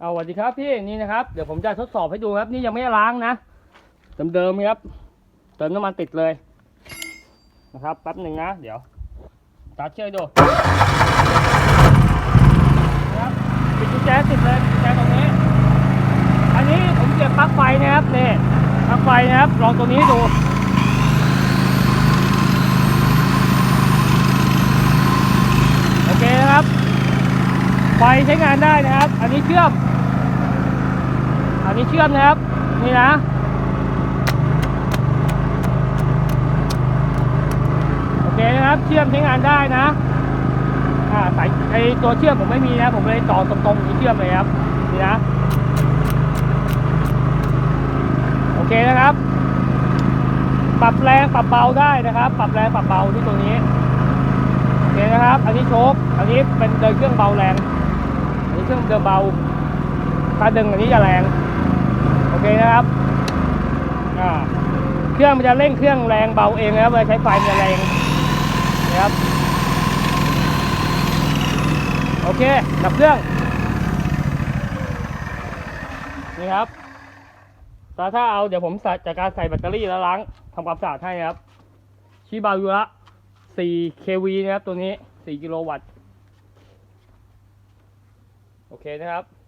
เอาสวัสดีครับพี่นี่นะครับเดี๋ยวผมจะทดสอบให้ดูครับ นี่ยังไม่ล้างนะเดิมๆครับ เติมน้ำมันติดเลยนะครับแป๊บหนึ่งนะ เดี๋ยวตาร์ทเชื่อให้ดูนะครับปิดกุญแจติดเลยกุญแจตรงนี้ อันนี้ผมเสียบปลั๊กไฟนะครับนี่ปลั๊กไฟนะครับลองตัวนี้ให้ดู โอเคนะครับ ไฟใช้งานได้นะครับ อันนี้เชื่อม อันนี้เชื่อมนะครับ นี่นะ โอเคนะครับ เชื่อมใช้งานได้นะ อ่าสายไอตัวเชื่อมผมไม่มีนะ ผมเลยต่อตรงๆที่เชื่อมเลยครับ นี่นะ โอเคนะครับ ปรับแรงปรับเบาได้นะครับ ปรับแรงปรับเบาที่ตัวนี้โอเคนะครับ อันนี้โชคอันนี้เป็นเดินเครื่องเบาแรง นี้เครื่องเดินเบาถ้าดึงอันนี้จะแรง โอเคนะครับอ่าเครื่องมันจะเร่งเครื่องแรงเบาเองนะครับเวลาใช้ไฟมันจะแรงนะครับ โอเคดับเครื่อง นี่ครับแต่ถ้าเอาเดี๋ยวผมใส่จากการใส่แบตเตอรี่แล้วล้างทำความสะอาดให้นะครับ ชิบายุระ 4 kV นะครับตัวนี้ 4 กิโลวัตต์ โอเคนะครับ